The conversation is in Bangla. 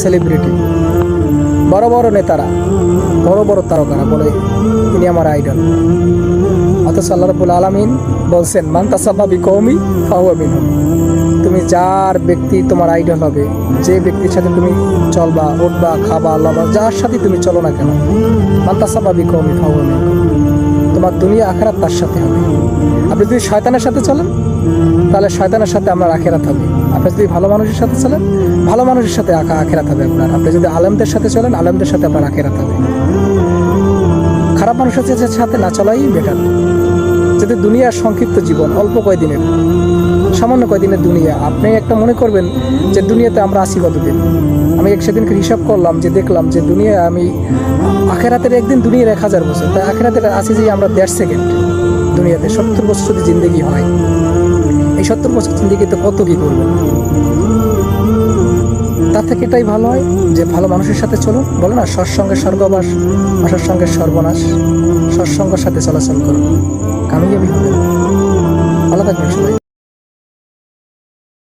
সেলিব্রিটি বড় বড় নেতারা, বড় বড় তারকারা বলে ইনি আমার আইডল অথচ আল্লাহ রবুল আলমিন বলছেন, মান তাসাফা কৌমি ফাহুয়াবিন তুমি যার ব্যক্তি তোমার আইডল হবে, যে ব্যক্তির সাথে তুমি চলবা, উঠবা, খাবা, লবা, যার সাথে তুমি চলো না কেন, মান তাসাফা কৌমি ফাহুয়াবিন তোমার দুনিয়া আখেরাত তার সাথে হবে। আপনি যদি শয়তানের সাথে চলেন, তাহলে শয়তানের সাথে আপনার আখেরাত হবে। আপনি যদি ভালো মানুষের সাথে চলেন, ভালো মানুষের সাথে আখা আখেরাত হবে আপনার। আপনি যদি আলেমদের সাথে চলেন, আলেমদের সাথে আপনার আখেরাত হবে। খারাপ মানুষের সাথে- না চলাই বেটার যদি দুনিয়ার সংক্ষিপ্ত জীবন, অল্প কয়দিনের, সামান্য কয়দিনের দুনিয়া, আপনি একটা মনে করবেন যে দুনিয়াতে আমরা আছি কতদিন? আমি এক সেদিনকে হিসাব করলাম যে দেখলাম যে দুনিয়া আমি আখেরাতের একদিন দুনিয়ার এক হাজার বছর। তাই আখেরাতের আছি যে আমরা দেড় সেকেন্ড দুনিয়াতে সত্তর বছর যদি জিন্দগি হয় এই সত্তর বছর জিন্দগিতে কত কি করবেন তার থেকে এটাই ভালো হয় যে ভালো মানুষের সাথে চলো বলো না সৎসঙ্গে স্বর্গবাস অসৎসঙ্গে সর্বনাশ, সৎসঙ্গের সাথে চলাচল করুন কামিয়াবি হবে।